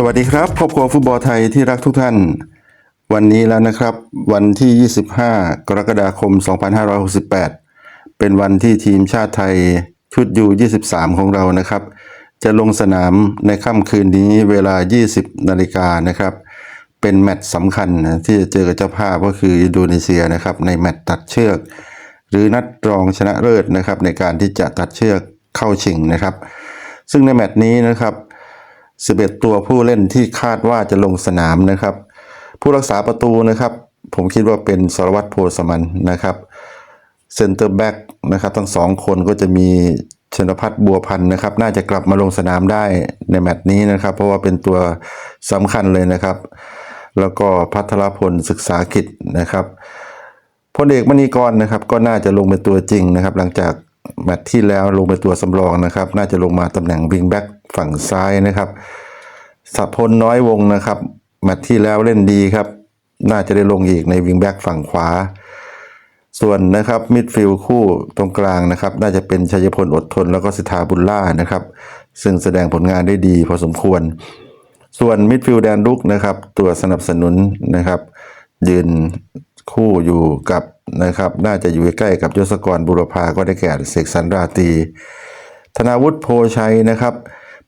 สวัสดีครับครอบครัวฟุตบอลไทยที่รักทุกท่าน วันนี้แล้วนะครับ วันที่ 25 กรกฎาคม 2568 เป็นวันที่ทีมชาติไทยชุดยู23 ของเรานะครับ จะลงสนามในค่ำคืนนี้เวลา 20 นาฬิกานะครับ เป็นแมตช์สำคัญที่จะเจอกับเจ้าภาพก็คืออินโดนีเซียนะครับ ในแมตช์ตัดเชือก หรือนัดรองชนะเลิศนะครับ ในการที่จะตัดเชือกเข้าชิงนะครับ ซึ่งในแมตช์นี้นะครับ 11 ตัวผู้เล่นที่คาดว่าจะลงสนามนะครับ ผู้รักษาประตูนะครับ ผมคิดว่าเป็นสรวัตรโพสมันนะครับเซนเตอร์แบ็กนะครับทั้งสองคนก็จะมีชนพัฒน์บัวพันธ์นะครับ น่าจะกลับมาลงสนามได้ในแมตช์นี้นะครับ เพราะว่าเป็นตัวสำคัญเลยนะครับ แล้วก็พัทรพลศึกษากิจนะครับพลเอกมณีกรนะครับ ก็น่าจะลงเป็นตัวจริงนะครับ หลังจาก แมตช์ที่แล้วลงเป็นตัวสำรองนะครับ น่าจะลงมาตำแหน่งวิงแบ็กฝั่งซ้ายนะครับสัพพลน้อยวงนะครับแมตช์ที่แล้วเล่นดีครับ น่าจะได้ลงอีกในวิงแบ็กฝั่งขวา ส่วนนะครับมิดฟิลด์คู่ตรงกลางนะครับ น่าจะเป็นชัยพลอดทน แล้วก็สิทธาบุญล่านะครับ ซึ่งแสดงผลงานได้ดีพอสมควร ส่วนมิดฟิลด์แดนลุกนะครับ ตัวสนับสนุนนะครับ ยืน คู่อยู่กับนะครับน่าจะอยู่ใกล้กับยศกรบุรพาก็ได้แก่เสกสรรราตี ธนาวุฒิโพชัยนะครับ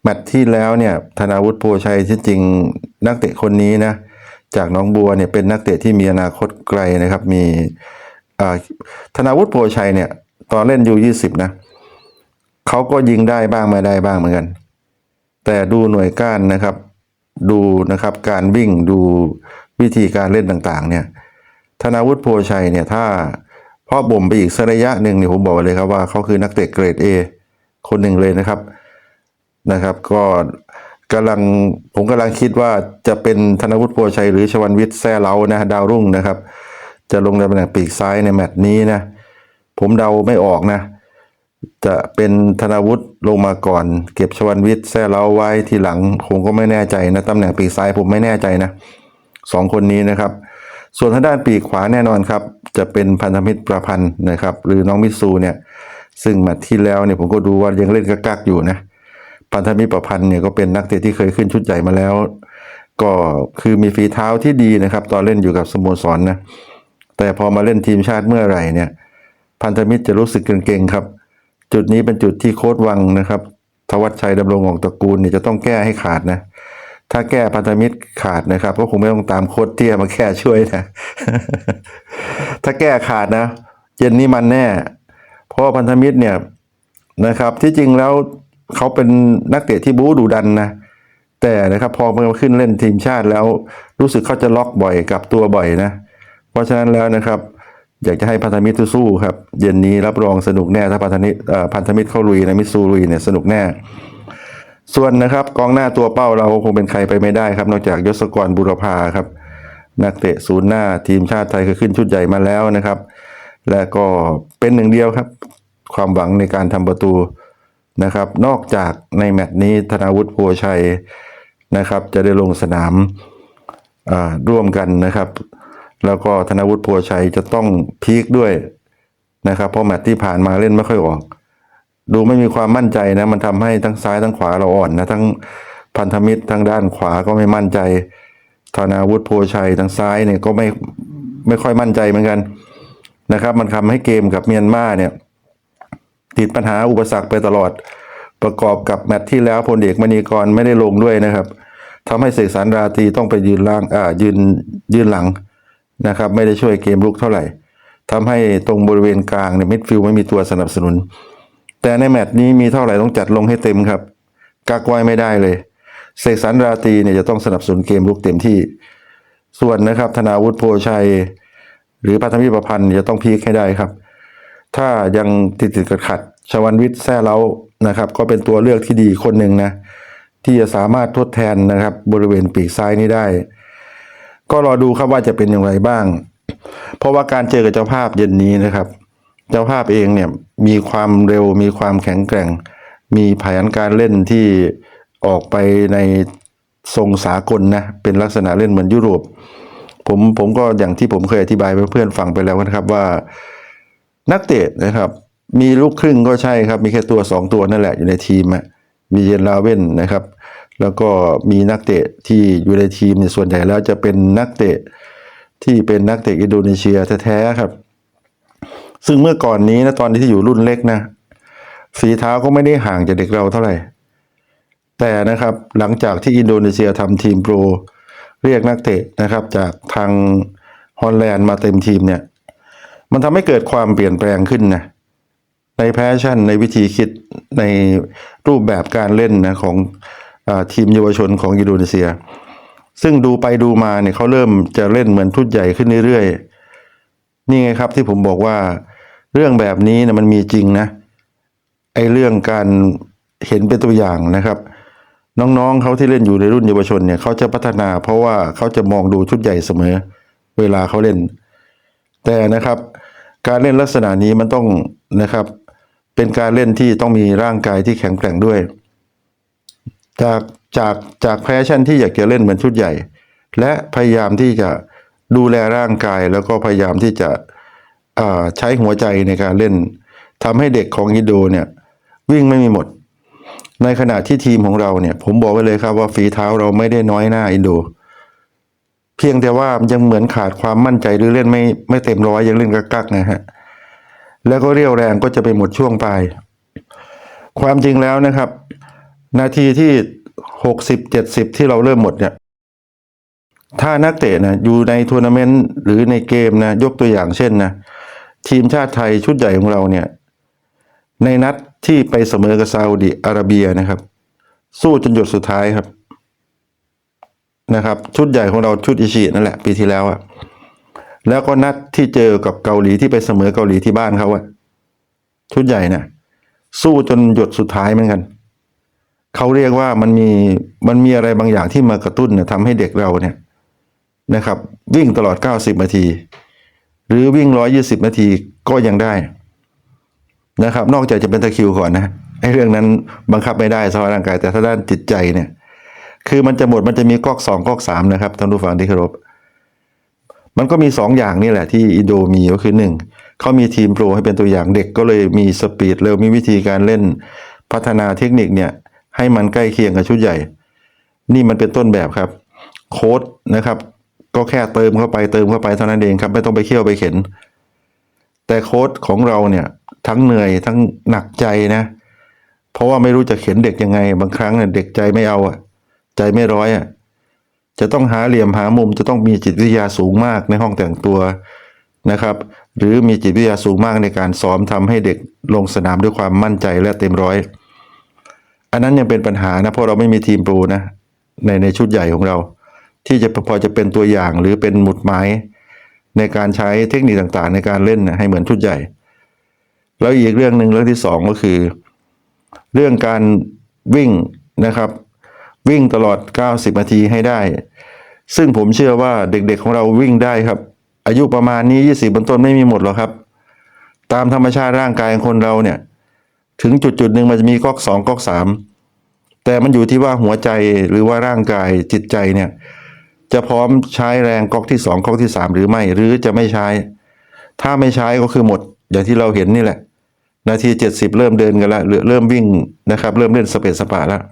แมตช์ที่แล้วเนี่ยธนาวุฒิโพชัยที่จริงนักเตะคนนี้นะจากน้องบัวเนี่ยเป็นนักเตะที่มีอนาคตไกลนะครับมีธนาวุฒิโพชัยเนี่ยตอนเล่นยูยี่สิบนะเขาก็ยิงได้บ้างไม่ได้บ้างเหมือนกัน แต่ดูหน่วยก้านนะครับ ดูนะครับการวิ่งดูวิธีการเล่นต่างๆ เนี่ย ธนาวุฒิโพชัยเนี่ยถ้าพ่อบ่มไปอีกสักระยะหนึ่งเนี่ยผมบอกเลยครับว่าเขาคือนักเตะเกรด A คนหนึ่งเลยนะครับนะครับ ก็กำลังผมกำลังคิดว่าจะเป็นธนวุฒิโพชัย หรือชวันวิทย์แซ่เล้านะดาวรุ่งนะครับ จะลงในตำแหน่งปีกซ้ายในแมตช์นี้นะผมเดาไม่ออกนะ จะเป็นธนวุฒิลงมาก่อน เก็บชวันวิทย์แซ่เล้าไว้ทีหลังผมก็ไม่แน่ใจนะตำแหน่งปีกซ้ายผมไม่แน่ใจนะสองคนนี้นะครับ ส่วนทางด้านปีกขวาแน่นอนครับ จะเป็นพันธมิตรประพันธ์นะครับ หรือน้องมิซูเนี่ย ซึ่งมตช์ที่แล้วเนี่ยผมก็ดูว่ายังเล่นกักๆอยู่นะ พันธมิตรประพันธ์เนี่ยก็เป็นนักเตะที่เคยขึ้นชุดใหญ่มาแล้ว ก็คือมีฝีเท้าที่ดีนะครับ ตอนเล่นอยู่กับสโมสรนะ แต่พอมาเล่นทีมชาติเมื่อไหร่เนี่ย พันธมิตรจะรู้สึกเก่งๆครับ จุดนี้เป็นจุดที่โค้ดวังนะครับ ทวัชชัยดำรงของตระกูลเนี่ยจะต้องแก้ให้ขาดนะ ถ้าแก้พันธมิตรขาดนะครับ ก็คงไม่ต้องตามโค้ดเตี้ยมาแก้ช่วยนะ ถ้าแก้ขาดนะ เย็นนี้มันแน่ เพราะว่าพันธมิตรเนี่ยนะครับ ที่จริงแล้วเขาเป็นนักเตะที่บู๊ดูดันนะแต่นะครับพอมาขึ้นเล่นทีมชาติแล้ว รู้สึกเขาจะล็อกบ่อยกลับตัวบ่อยนะ เพราะฉะนั้นแล้วนะครับ อยากจะให้พันธมิตรสู้ครับ เย็นนี้รับรองสนุกแน่ถ้าพันธมิตรพันธมิตรเข้าลุยนะมิตซูลุยเนี่ยสนุกแน่ ส่วนนะครับกองหน้าตัวเป้าเราคงเป็นใครไปไม่ได้ครับ นอกจากยศกรบุรพาครับ นักเตะศูนย์หน้าทีมชาติไทยเคยขึ้นชุดใหญ่มาแล้วนะครับ และก็เป็นหนึ่งเดียวครับ ความหวังในการทำประตูนะครับ นอกจากในแมตช์นี้ธนาวุฒิโพชัยนะครับ จะได้ลงสนามอ่าร่วมกันนะครับ แล้วก็ธนาวุฒิโพชัยจะต้องพีคด้วยนะครับเพราะแมตช์ที่ผ่านมาเล่นไม่ค่อยออก ดูไม่มีความมั่นใจนะ มันทำให้ทั้งซ้ายทั้งขวาเราอ่อนนะทั้งพันธมิตรทางด้านขวาก็ไม่มั่นใจธนาวุฒิโพชัยทางซ้ายเนี่ยก็ไม่ไม่ค่อยมั่นใจเหมือนกันนะครับ มันทำให้เกมกับเมียนมาเนี่ย ติดปัญหาอุปสรรคไปตลอด ประกอบกับแมตช์ที่แล้วพลเอกมณีกรไม่ได้ลงด้วยนะครับทำให้เสกสรรราตีต้องไปยืนล่างอ่ายืนยืนหลังนะครับ ไม่ได้ช่วยเกมลุกเท่าไหร่ทำให้ตรงบริเวณกลางเนี่ยมิดฟิลไม่มีตัวสนับสนุน แต่ในแมตช์นี้มีเท่าไหร่ต้องจัดลงให้เต็มครับกักไว้ไม่ได้เลย เสกสรรราตรีเนี่ยจะต้องสนับสนุนเกมลุกเต็มที่ ส่วนนะครับ ธนาวุฒิโพชัย หรือพัฒมิประพันธ์จะต้องพีคให้ได้ครับ ถ้ายังติดติดขัดขัดชวันวิทย์แซ่เล้านะครับ ก็เป็นตัวเลือกที่ดีคนหนึ่งนะ ที่จะสามารถทดแทนนะครับ บริเวณปีกซ้ายนี้ได้ ก็รอดูครับว่าจะเป็นอย่างไรบ้าง เพราะว่าการเจอกับเจ้าภาพเย็นนี้นะครับ เจ้าภาพเองเนี่ยมีความเร็วมีความแข็งแกร่ง มีแผนการเล่นที่ออกไปในทรงสากลนะเป็นลักษณะเล่นเหมือนยุโรป ผมผมก็อย่างที่ผมเคยอธิบายเพื่อนๆฟังไปแล้วนะครับว่า นักเตะนะครับมีลูกครึ่งก็ใช่ครับ มีแค่ตัวสองตัวนั่นแหละอยู่ในทีมอะมีเยนลาเว่นนะครับ แล้วก็มีนักเตะที่อยู่ในทีมเนี่ยส่วนใหญ่แล้วจะเป็นนักเตะที่เป็นนักเตะอินโดนีเซียแท้ๆครับ ซึ่งเมื่อก่อนนี้นะตอนที่อยู่รุ่นเล็กนะฝีเท้าก็ไม่ได้ห่างจากเด็กเราเท่าไหร่ แต่นะครับหลังจากที่อินโดนีเซียทำทีมโปร เรียกนักเตะนะครับ จากทางฮอลแลนด์มาเต็มทีมเนี่ย มันทำให้เกิดความเปลี่ยนแปลงขึ้นนะในแพชชั่นในวิธีคิดในรูปแบบการเล่นนะของอทีมเยาวชนของอินโดนีเซีย ซึ่งดูไปดูมาเนี่ยเขาเริ่มจะเล่นเหมือนชุดใหญ่ขึ้นเรื่อยๆ นี่ไงครับที่ผมบอกว่า เรื่องแบบนี้นะมันมีจริงนะไอ้เรื่องการเห็นเป็นตัวอย่างนะครับ น้องๆเขาที่เล่นอยู่ในรุ่นเยาวชนเนี่ยเขาจะพัฒนา เพราะว่าเขาจะมองดูชุดใหญ่เสมอ เวลาเขาเล่น แต่นะครับ การเล่นลักษณะนี้มันต้องนะครับ เป็นการเล่นที่ต้องมีร่างกายที่แข็งแกร่งด้วย จากจากจากแพชชั่นที่อยากจะเล่นเหมือนชุดใหญ่ และพยายามที่จะดูแลร่างกายแล้วก็พยายามที่จะ ใช้หัวใจในการเล่นทำให้เด็กของอินโดเนี่ยวิ่งไม่มีหมด ในขณะที่ทีมของเราเนี่ย ผมบอกไว้เลยครับว่าฝีเท้าเราไม่ได้น้อยหน้าอินโด เพียงแต่ว่ายังเหมือนขาดความมั่นใจหรือเล่นไม่ไม่เต็มร้อยยังเล่นกักๆนะฮะแล้วก็เรียวแรงก็จะไปหมดช่วงปลาย ความจริงแล้วนะครับ นาทีที่หกสิบเจ็ดสิบที่เราเริ่มหมดเนี่ยถ้านักเตะนะอยู่ในทัวร์นาเมนต์หรือในเกมนะยกตัวอย่างเช่นนะ ทีมชาติไทยชุดใหญ่ของเราเนี่ย ในนัดที่ไปเสมอกับซาอุดิอาระเบียนะครับ สู้จนหยดสุดท้ายครับนะครับ ชุดใหญ่ของเราชุดอิชินั่นแหละ ปีที่แล้วอะแล้วก็นัดที่เจอกับเกาหลีที่ไปเสมอเกาหลีที่บ้านเขาอะชุดใหญ่นะสู้จนหยดสุดท้ายเหมือนกันเขาเรียกว่ามันมีมันมีอะไรบางอย่างที่มากระตุ้นเนี่ยทำให้เด็กเราเนี่ยนะครับ วิ่งตลอด 90นาที หรือวิ่ง120นาทีก็ยังได้นะครับ นอกจากจะเป็นตะคิวก่อนนะไอ้เรื่องนั้นบังคับไม่ได้สภาพร่างกาย แต่ถ้าด้านจิตใจเนี่ย คือมันจะหมดมันจะมีก๊อกสองก๊อกสามนะครับท่านผู้ฟังที่เคารพมันก็มีสองอย่างนี่แหละที่อินโดมีก็คือหนึ่งเขามีทีมโปรให้เป็นตัวอย่างเด็กก็เลยมีสปีดเร็วมีวิธีการเล่นพัฒนาเทคนิคเนี่ย ให้มันใกล้เคียงกับชุดใหญ่ นี่มันเป็นต้นแบบครับ โค้ดนะครับ ก็แค่เติมเข้าไปเติมเข้าไปเท่านั้นเองครับไม่ต้องไปเคี่ยวไปเข็น แต่โค้ดของเราเนี่ยทั้งเหนื่อยทั้งหนักใจนะ เพราะว่าไม่รู้จะเข็นเด็กยังไง บางครั้งเนี่ยเด็กใจไม่เอาอะใจไม่ร้อยอะจะต้องหาเหลี่ยมหามุมจะต้องมีจิตวิทยาสูงมากในห้องแต่งตัวนะครับ หรือมีจิตวิทยาสูงมากในการซ้อมทำให้เด็กลงสนามด้วยความมั่นใจและเต็มร้อย อันนั้นยังเป็นปัญหานะเพราะเราไม่มีทีมโปรนะในในชุดใหญ่ของเรา ที่จะพอจะเป็นตัวอย่างหรือเป็นหมุดหมายในการใช้เทคนิคต่างๆ ในการเล่นให้เหมือนชุดใหญ่ แล้วอีกเรื่องหนึ่งเรื่องที่สองก็คือ เรื่องการวิ่งนะครับ วิ่งตลอด 90 นาทีให้ได้ ซึ่งผมเชื่อว่าเด็กๆของเราวิ่งได้ครับ อายุประมาณนี้ 20บนต้นไม่มีหมดหรอกครับ ตามธรรมชาติร่างกายของคนเราเนี่ย ถึงจุดจุดๆหนึ่งมันจะมีก๊อกสองก๊อกสามแต่มันอยู่ที่ว่าหัวใจหรือว่าร่างกายจิตใจเนี่ย จะพร้อมใช้แรงก๊อกที่สองก๊อกที่สามหรือไม่ หรือจะไม่ใช้ ถ้าไม่ใช้ก็คือหมด อย่างที่เราเห็นนี่แหละ นาทีเจ็ดสิบเริ่มเดินกันแล้วเริ่มวิ่งนะครับ เริ่มเล่นสเปซสปาแล้ว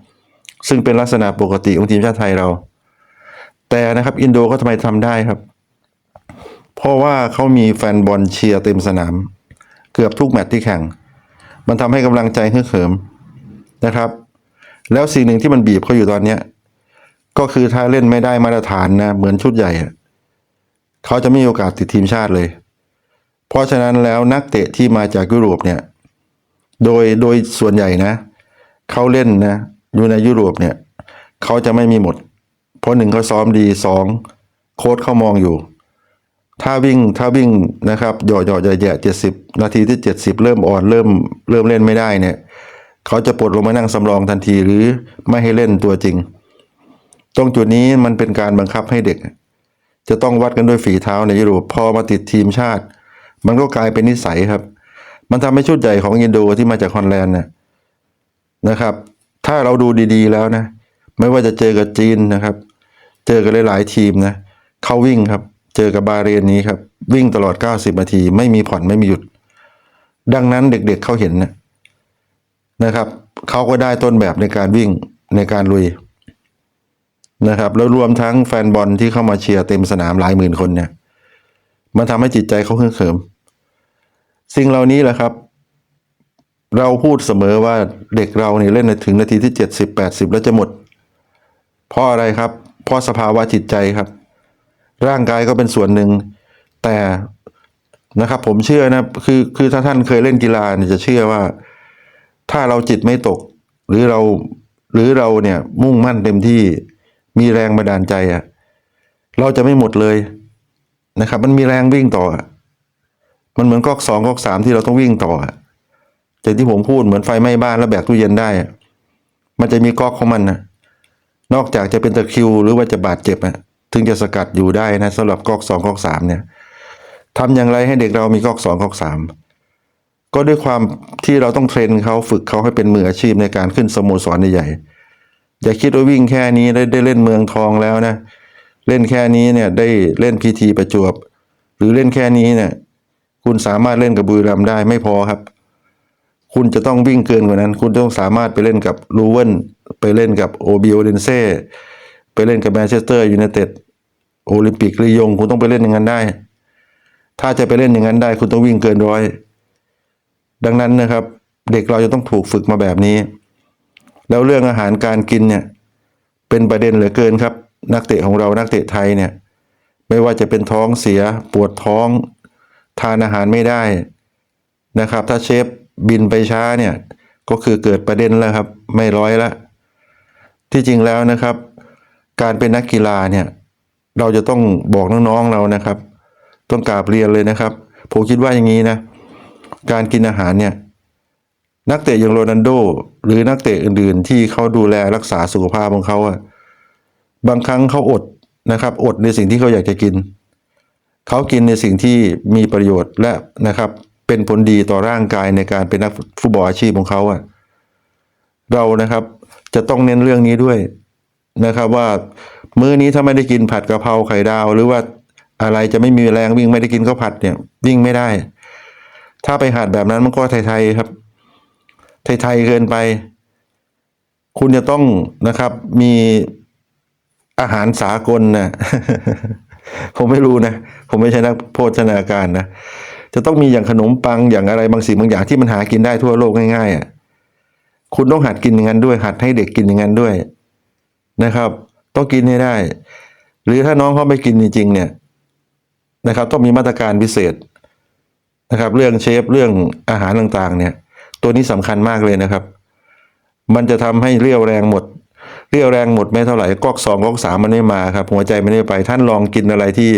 ซึ่งเป็นลักษณะปกติของทีมชาติไทยเรา แต่นะครับ อินโดเขาทำไมทำได้ครับ เพราะว่าเขามีแฟนบอลเชียร์เต็มสนาม เกือบทุกแมตช์ที่แข่ง มันทำให้กำลังใจฮึกเหิมนะครับ แล้วสิ่งหนึ่งที่มันบีบเขาอยู่ตอนเนี้ ก็คือถ้าเล่นไม่ได้มาตรฐานนะเหมือนชุดใหญ่เขาจะไม่มีโอกาสติดทีมชาติเลย เพราะฉะนั้นแล้วนักเตะที่มาจากยุโรปเนี่ย โดยโดยส่วนใหญ่นะเขาเล่นนะอยู่ในยุโรปเนี่ยเขาจะไม่มีหมด เพราะหนึ่งเขาซ้อมดีสองโค้ชเขามองอยู่ ถ้าวิ่งถ้าวิ่งนะครับหย่อหย่อแย่แย่เจ็ดสิบนาทีที่เจ็ดสิบเริ่มอ่อนเริ่มเริ่มเล่นไม่ได้เนี่ย เขาจะปลดลงมานั่งสำรองทันทีหรือไม่ให้เล่นตัวจริง ตรงจุดนี้มันเป็นการบังคับให้เด็ก จะต้องวัดกันด้วยฝีเท้าในยุโรปพอมาติดทีมชาติ มันก็กลายเป็นนิสัยครับ มันทำให้ชุดใหญ่ของอินโดที่มาจากฮอลแลนด์นะนะครับ ถ้าเราดูดีๆแล้วนะ ไม่ว่าจะเจอกับจีนนะครับ เจอกับหลายๆทีมนะเขาวิ่งครับ เจอกับบาเรนนี้ครับ วิ่งตลอด 90 นาที ไม่มีผ่อนไม่มีหยุด ดังนั้นเด็กๆเขาเห็นนะนะครับเขาก็ได้ต้นแบบในการวิ่งในการลุย นะครับ แล้วรวมทั้งแฟนบอลที่เข้ามาเชียร์เต็มสนามหลายหมื่นคนเนี่ย มันทำให้จิตใจเขาเขึ้นเขิม สิ่งเหล่านี้แหละครับ เราพูดเสมอว่าเด็กเราเนี่ยเล่นถึงนาทีที่เจ็ดสิบแปดสิบแล้วจะหมด เพราะอะไรครับ เพราะสภาวะจิตใจครับ ร่างกายก็เป็นส่วนหนึ่ง แต่นะครับผมเชื่อนะคือคือถ้าท่านเคยเล่นกีฬาเนี่ยจะเชื่อว่า ถ้าเราจิตไม่ตก หรือเราหรือเราเนี่ยมุ่งมั่นเต็มที่ มีแรงบันดาลใจอะเราจะไม่หมดเลยนะครับ มันมีแรงวิ่งต่อ มันเหมือนก๊อกสองก๊อกสามที่เราต้องวิ่งต่ออะจากที่ผมพูดเหมือนไฟไหม้บ้านแล้วแบกตู้เย็นได้ มันจะมีก๊อกของมันนะนอกจากจะเป็นตะคิว หรือว่าจะบาดเจ็บอะถึงจะสกัดอยู่ได้นะสำหรับก๊อกสองก๊อกสามเนี่ยทำอย่างไรให้เด็กเรามีก๊อกสองก๊อกสามก็ด้วยความที่เราต้องเทรนเขาฝึกเขาให้เป็นมืออาชีพในการขึ้นสโมสรใหญ่ๆ อย่าคิดว่าวิ่งแค่นี้ได้ได้เล่นเมืองทองแล้วนะ เล่นแค่นี้เนี่ยได้เล่นพีทีประจวบ หรือเล่นแค่นี้เนี่ย คุณสามารถเล่นกับบุรีรัมได้ไม่พอครับ คุณจะต้องวิ่งเกินกว่านั้น คุณต้องสามารถไปเล่นกับลูเวนไปเล่นกับโอบิโอเลนเซ่ไปเล่นกับแมนเชสเตอร์ยูไนเต็ดโอลิมปิกลียง คุณต้องไปเล่นอย่างนั้นได้ ถ้าจะไปเล่นอย่างนั้นได้ คุณต้องวิ่งเกินร้อย ดังนั้นนะครับ เด็กเราจะต้องถูกฝึกมาแบบนี้ แล้วเรื่องอาหารการกินเนี่ยเป็นประเด็นเหลือเกินครับ นักเตะของเรานักเตะไทยเนี่ยไม่ว่าจะเป็นท้องเสียปวดท้องทานอาหารไม่ได้นะครับ ถ้าเชฟบินไปช้าเนี่ยก็คือเกิดประเด็นแล้วครับ ไม่ร้อยละที่จริงแล้วนะครับ การเป็นนักกีฬาเนี่ยเราจะต้องบอกน้องๆเรานะครับ ต้องกราบเรียนเลยนะครับ ผมคิดว่าอย่างนี้นะ การกินอาหารเนี่ย นักเตะอย่างโรนัลโด หรือนักเตะอื่นๆ ที่เขาดูแลรักษาสุขภาพของเขาอะบางครั้งเขาอดนะครับ อดในสิ่งที่เขาอยากจะกิน เขากินในสิ่งที่มีประโยชน์และนะครับ เป็นผลดีต่อร่างกายในการเป็นนักฟุตบอลอาชีพของเขาอะเรานะครับจะต้องเน้นเรื่องนี้ด้วยนะครับว่ามื้อนี้ถ้าไม่ได้กินผัดกะเพราไข่ดาว หรือว่าอะไรจะไม่มีแรงวิ่งไม่ได้กินข้าวผัดเนี่ยวิ่งไม่ได้ ถ้าไปหัดแบบนั้นมันก็ไทยๆครับ ไทย ๆ เกินไป คุณจะต้องนะครับ มีอาหารสากลนะผมไม่รู้นะ ผมไม่ใช่นักโภชนาการนะ จะต้องมีอย่างขนมปังอย่างอะไรบางสิ่งบางอย่างที่มันหากินได้ทั่วโลกง่ายๆอะคุณต้องหัดกินอย่างนั้นด้วย หัดให้เด็กกินอย่างนั้นด้วยนะครับ ต้องกินให้ได้ หรือถ้าน้องเขาไม่กินจริงๆเนี่ยนะครับ ต้องมีมาตรการพิเศษนะครับ เรื่องเชฟเรื่องอาหารต่างๆ เนี่ย ตัวนี้สำคัญมากเลยนะครับ มันจะทำให้เรี่ยวแรงหมด เรี่ยวแรงหมดไม่เท่าไหร่ก๊อกสองก๊อกสามมันไม่มาครับ หัวใจมันไม่ไป ท่านลองกินอะไรที่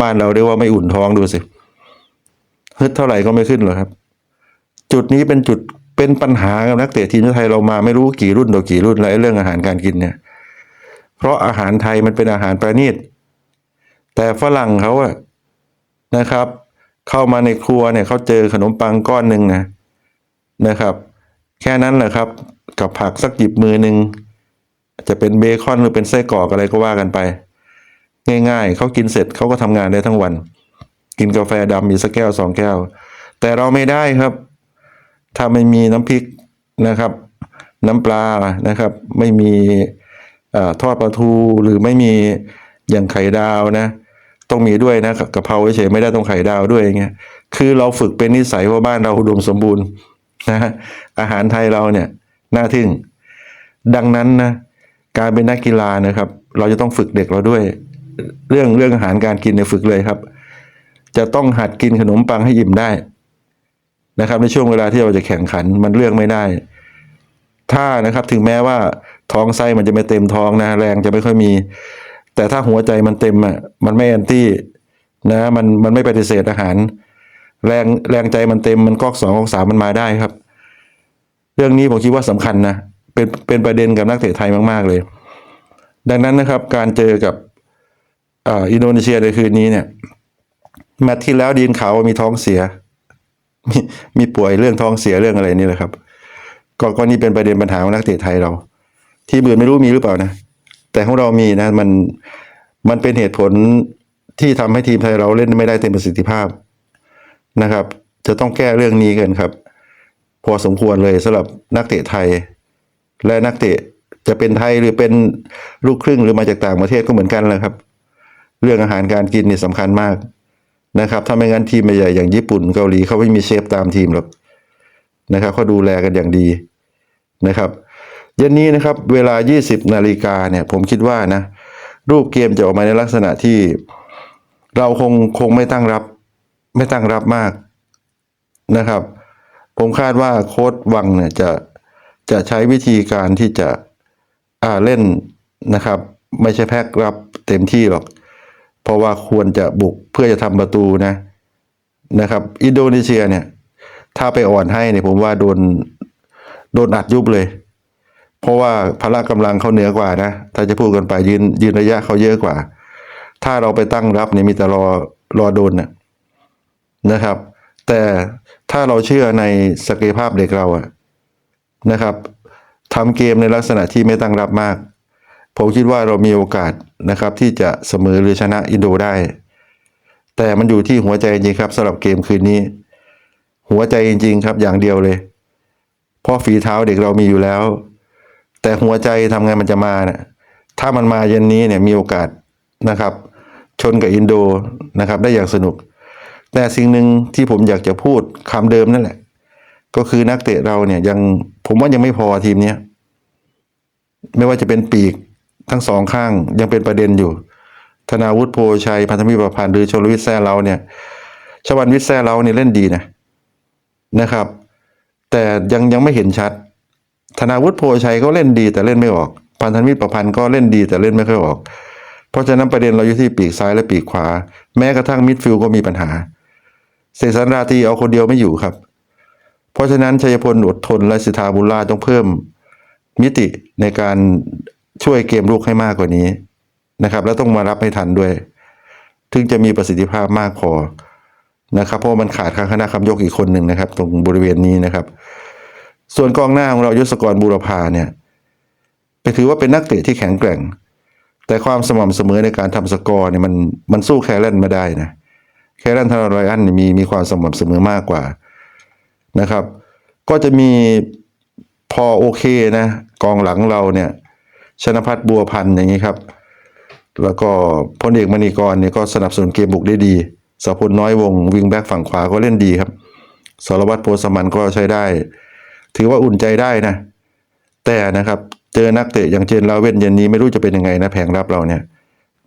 บ้านเราเรียกว่าไม่อุ่นท้องดูสิฮึดเท่าไหร่ก็ไม่ขึ้นหรอกครับ จุดนี้เป็นจุดเป็นปัญหากับนักเตะทีมชาติไทยเรามาไม่รู้กี่รุ่นต่อกี่รุ่นแล้วเรื่องอาหารการกินเนี่ย เพราะอาหารไทยมันเป็นอาหารประณีตแต่ฝรั่งเขาอะนะครับ เข้ามาในครัวเนี่ยเขาเจอขนมปังก้อนหนึ่งนะ นะครับ แค่นั้นแหละครับ กับผักสักหยิบมือหนึ่งจะเป็นเบคอนหรือเป็นไส้กรอกอะไรก็ว่ากันไป ง่ายๆเขากินเสร็จเขาก็ทำงานได้ทั้งวัน กินกาแฟดำอีกสักแก้วสองแก้ว แต่เราไม่ได้ครับ ถ้าไม่มีน้ำพริกนะครับ น้ำปลานะครับ ไม่มีอทอดปลาทูหรือไม่มีอย่างไข่ดาวนะ ต้องมีด้วยนะกะเพราเฉยไม่ได้ต้องไข่ดาวด้วยอย่างเงี้ยคือเราฝึกเป็นนิสัยว่าบ้านเราอุดมสมบูรณ์ นะฮะอาหารไทยเราเนี่ยน่าทึ่ง ดังนั้นนะการเป็นนักกีฬานะครับ เราจะต้องฝึกเด็กเราด้วย เรื่องเรื่องอาหารการกินเนี่ยฝึกเลยครับ จะต้องหัดกินขนมปังให้อิ่มได้นะครับ ในช่วงเวลาที่เราจะแข่งขันมันเลือกไม่ได้ ถ้านะครับถึงแม้ว่าท้องไส้มันจะไม่เต็มท้องนะแรงจะไม่ค่อยมี แต่ถ้าหัวใจมันเต็มอะมันไม่แอนตี้นะมันมันไม่ปฏิเสธอาหาร แรงแรงใจมันเต็มมันก๊อกสองก๊อกสามมันมาได้ครับ เรื่องนี้ผมคิดว่าสำคัญนะเป็นเป็นประเด็นกับนักเตะไทยมาก ๆ เลย ดังนั้นนะครับ การเจอกับอ,อินโดนีเซียในคืนนี้เนี่ยแมตช์ที่แล้วดีนขาวมีท้องเสีย มีมีป่วยเรื่องท้องเสียเรื่องอะไรนี่แหละครับก็ก็นี่เป็นประเด็นปัญหาของนักเตะไทยเรา ที่อื่นไม่รู้มีหรือเปล่านะ แต่ของเรามีนะมันมันเป็นเหตุผลที่ทำให้ทีมไทยเราเล่นไม่ได้เต็มประสิทธิภาพ นะครับ จะต้องแก้เรื่องนี้กันครับ พอสมควรเลยสำหรับนักเตะไทย และนักเตะจะเป็นไทยหรือเป็นลูกครึ่งหรือมาจากต่างประเทศก็เหมือนกันแหละครับ เรื่องอาหารการกินนี่สำคัญมากนะครับถ้าไม่งั้นทีมใหญ่อย่างญี่ปุ่นเกาหลีเขาไม่มีเชฟตามทีมหรอกนะครับเขาดูแลกันอย่างดีนะครับเย็นนี้นะครับเวลา 20 นาฬิกาเนี่ยผมคิดว่านะรูปเกมจะออกมาในลักษณะที่ เราคงคงไม่ตั้งรับ ไม่ตั้งรับมากนะครับ ผมคาดว่าโค้ดวังเนี่ยจะจะใช้วิธีการที่จะอ่าเล่นนะครับ ไม่ใช่แพ็กรับเต็มที่หรอก เพราะว่าควรจะบุกเพื่อจะทำประตูนะนะครับ อินโดนีเซียเนี่ย ถ้าไปอ่อนให้เนี่ยผมว่าโดนโดนอัดยุบเลย เพราะว่าพละกำลังเขาเหนือกว่านะ ถ้าจะพูดกันไปยืนยืนระยะเขาเยอะกว่า ถ้าเราไปตั้งรับเนี่ยมีแต่รอรอโดนเนะ นะครับ แต่ถ้าเราเชื่อในศักยภาพเด็กเราอะนะครับทำเกมในลักษณะที่ไม่ตั้งรับมาก ผมคิดว่าเรามีโอกาสนะครับ ที่จะเสมอหรือชนะอินโดได้ แต่มันอยู่ที่หัวใจจริงครับสำหรับเกมคืนนี้ หัวใจจริง ๆ ครับอย่างเดียวเลยเพราะฝีเท้าเด็กเรามีอยู่แล้ว แต่หัวใจทำไงมันจะมาเนี่ยถ้ามันมาเย็นนี้เนี่ยมีโอกาสนะครับ ชนกับอินโดนะครับได้อย่างสนุก แต่สิ่งหนึ่งที่ผมอยากจะพูดคำเดิมนั่นแหละ ก็คือนักเตะเราเนี่ยยังผมว่ายังไม่พอทีมเนี้ยไม่ว่าจะเป็นปีกทั้งสองข้างยังเป็นประเด็นอยู่ ธนาวุฒิโพชัยพันธมิตรประพันธ์หรือชลวิทย์แซ่เราเนี่ยชวันวิทย์แซ่เราเนี่ยเล่นดีนะนะครับ แต่ยังยังไม่เห็นชัด ธนาวุฒิโพชัยก็เล่นดีแต่เล่นไม่ออก พันธมิตรประพันธ์ก็เล่นดีแต่เล่นไม่ค่อยออก เพราะฉะนั้นประเด็นเราอยู่ที่ปีกซ้ายและปีกขวา แม้กระทั่งมิดฟิลด์ก็มีปัญหา เสกสรรราตรีเอาคนเดียวไม่อยู่ครับ เพราะฉะนั้นชัยพลอดทนและสิทธาบุญล่าต้องเพิ่มมิติในการช่วยเกมลุกให้มากกว่านี้นะครับ แล้วต้องมารับให้ทันด้วย ถึงจะมีประสิทธิภาพมากพอนะครับ เพราะมันขาดข้างคณะคำยกอีกคนหนึ่งนะครับ ตรงบริเวณนี้นะครับ ส่วนกองหน้าของเรายศกรบูรพาเนี่ยไปถือว่าเป็นนักเตะที่แข็งแกร่ง แต่ความสม่ำเสมอในการทำสกอร์เนี่ยมันมันสู้แคลรนไม่ได้นะ แคลรนทารารอยอันมีมีความสม่ำเสมอมากกว่านะครับ ก็จะมีพอโอเคนะกองหลังเราเนี่ย ชนพัฒน์บัวพันธ์อย่างนี้ครับ แล้วก็พลเอกมณีกรเนี่ยก็สนับสนุนเกมบุกได้ดีสพลน้อยวงวิงแบ็กฝั่งขวาก็เล่นดีครับสารวัตรโพสมันก็ใช้ได้ ถือว่าอุ่นใจได้นะ แต่นะครับเจอนักเตะอย่างเจนลาเว่นเย็นนี้ไม่รู้จะเป็นยังไงนะแผงรับเราเนี่ย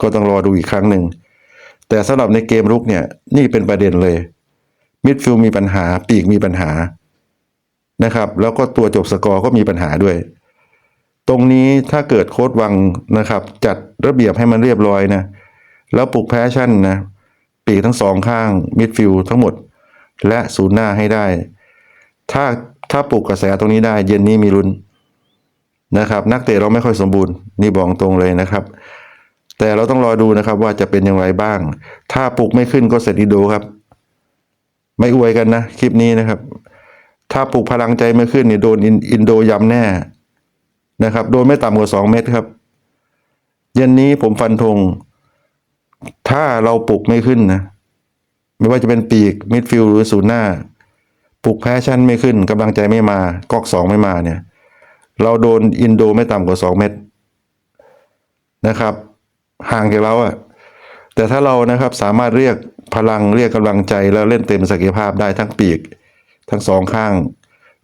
ก็ต้องรอดูอีกครั้งหนึ่ง แต่สำหรับในเกมรุกเนี่ยนี่เป็นประเด็นเลยมิดฟิลมีปัญหา ปีกมีปัญหานะครับ แล้วก็ตัวจบสกอร์ก็มีปัญหาด้วย ตรงนี้ถ้าเกิดโค้ดวังนะครับ จัดระเบียบให้มันเรียบร้อยนะแล้วปลุกแพชชั่นนะปีกทั้งสองข้างมิดฟิลทั้งหมด และศูนย์หน้าให้ได้ ถ้าถ้าปลุกกระแสตรงนี้ได้ เย็นนี้มีลุ้นนะครับ นักเตะเราไม่ค่อยสมบูรณ์ นี่บอกตรงเลยนะครับ แต่เราต้องรอดูนะครับว่าจะเป็นอย่างไรบ้าง ถ้าปลุกไม่ขึ้นก็เสร็จอีโดครับ ไม่อวยกันนะคลิปนี้นะครับ ถ้าปลุกพลังใจไม่ขึ้นเนี่ยโดนอินอินโดยำแน่นะครับ โดนไม่ต่ำกว่าสองเม็ดครับ เย็นนี้ผมฟันธงถ้าเราปลุกไม่ขึ้นนะ ไม่ว่าจะเป็นปีกมิดฟิลหรือศูนย์หน้าปลุกแพชชั่นไม่ขึ้นกำลังใจไม่มาก๊อกสองไม่มาเนี่ย เราโดนอินโดไม่ต่ำกว่าสองเม็ดนะครับ ห่างจากเราอะแต่ถ้าเรานะครับสามารถเรียกพลังเรียกกำลังใจแล้วเล่นเต็มศักยภาพได้ทั้งปีก ทั้งสองข้าง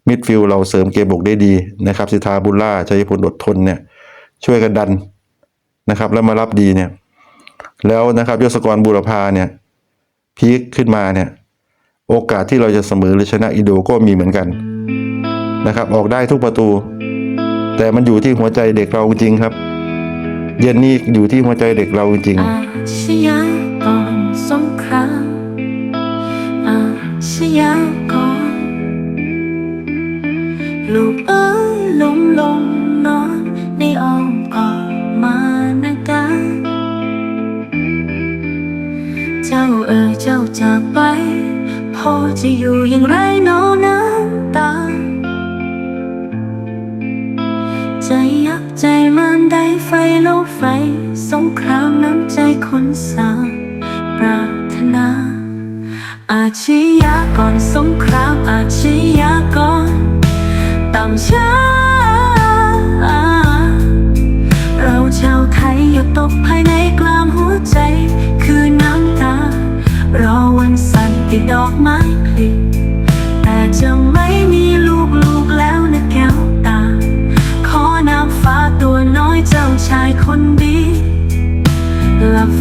มิดฟิลเราเสริมเกมบุกได้ดีนะครับสิทธาบุญล่าชัยพลอดทนเนี่ยช่วยกันดันนะครับ แล้วมารับดีเนี่ย แล้วนะครับยศกรบูรพาเนี่ยพีคขึ้นมาเนี่ย โอกาสที่เราจะเสมอหรือชนะอินโดก็มีเหมือนกันนะครับ ออกได้ทุกประตู แต่มันอยู่ที่หัวใจเด็กเราจริงครับ เย็นนี้อยู่ที่หัวใจเด็กเราจริงอาชญากรสงครามอาชญากรลูกเอ้ยล้มลงนอนในอ้อมกอดมานากาเจ้าเอ๋ยเจ้าจากไปพ่อจะอยู่อย่างไรโนอน้ำ เล่าไฟ สงครามน้ำใจคนสาปรารถนา อาชียาก่อนสงครามอาชียาก่อนต่ำช้า เราชาวไทยอย่าตกภายในกลามหัวใจ คือน้ำตา รอวันสันติดอกไม้ผลิแต่จะไม่มี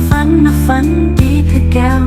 ฝันนะฝันดีคือแก้ว